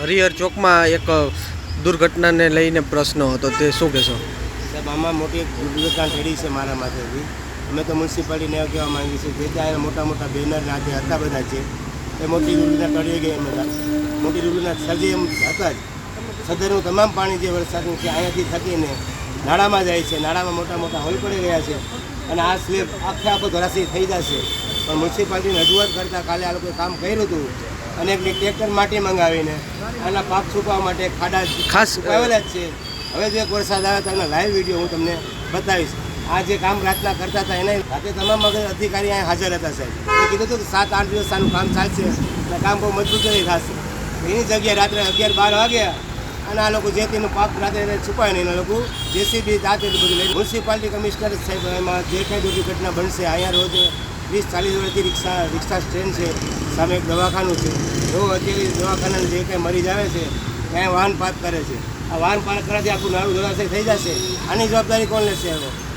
હરિહર ચોકમાં એક દુર્ઘટનાને લઈને પ્રશ્ન હતો. તે શું કહેશો? સાહેબ, આમાં મોટી એક દુર્ઘટના થઈ છે મારા માથેથી. અમે તો મ્યુનિસિપાલિટીને એવું કહેવા માંગીએ છીએ જે ત્યાં મોટા મોટા બેનર ના જે હતા બધા છે, એ મોટી દુર્ઘટના ટળી ગઈ અમે મોટી દુર્ઘટના સર્જી એમ હતા જ. સદરનું તમામ પાણી જે વરસાદનું છે, અહીંયાથી થકીને નાળામાં જાય છે. નાળામાં મોટા મોટા હોલ પડી ગયા છે. અને આ સ્લેબ આખે આખો ધરાશી થઈ જશે. પણ મ્યુનિસિપાલિટીને રજૂઆત કરતાં કાલે આ લોકોએ કામ કર્યું હતું અને એક ટ્રેક્ટર માટી મંગાવીને આના પાક છુપાવવા માટે ખાડા ખાસ- સુકાવેલા જ છે. હવે જો એક વરસાદ આવે તો એનો લાઈવ વીડિયો હું તમને બતાવીશ. આ જે કામ રાતના કરતા હતા એના સાથે તમામ અધિકારી અહીંયા હાજર હતા સાહેબ. એ કીધું હતું કે સાત આઠ દિવસ આનું કામ ચાલશે અને કામ બહુ મજબૂત થશે. એની જગ્યાએ રાત્રે અગિયાર બાર વાગ્યા અને આ લોકો જે તેનું પાક રાત્રે છુપાય નહીં એના લોકો જેસીબી જાતે બધું મ્યુનિસિપાલિટી કમિશનર સાહેબ એમાં જે કંઈ દુર્ઘટના બનશે અહીંયા રોજ વીસ, ચાલીસ વર્ષથી રિક્ષા રિક્ષા સ્ટેન્ડ છે, સામે એક દવાખાનું છે. એવું અત્યારે દવાખાના જે કંઈ મરીજ આવે છે, ત્યાં વાહન પાર્ક કરે છે. આ વાહન પાર્ક કરવાથી આખું નાનું જળાશય થઈ જશે. આની જવાબદારી કોણ લેશે હવે?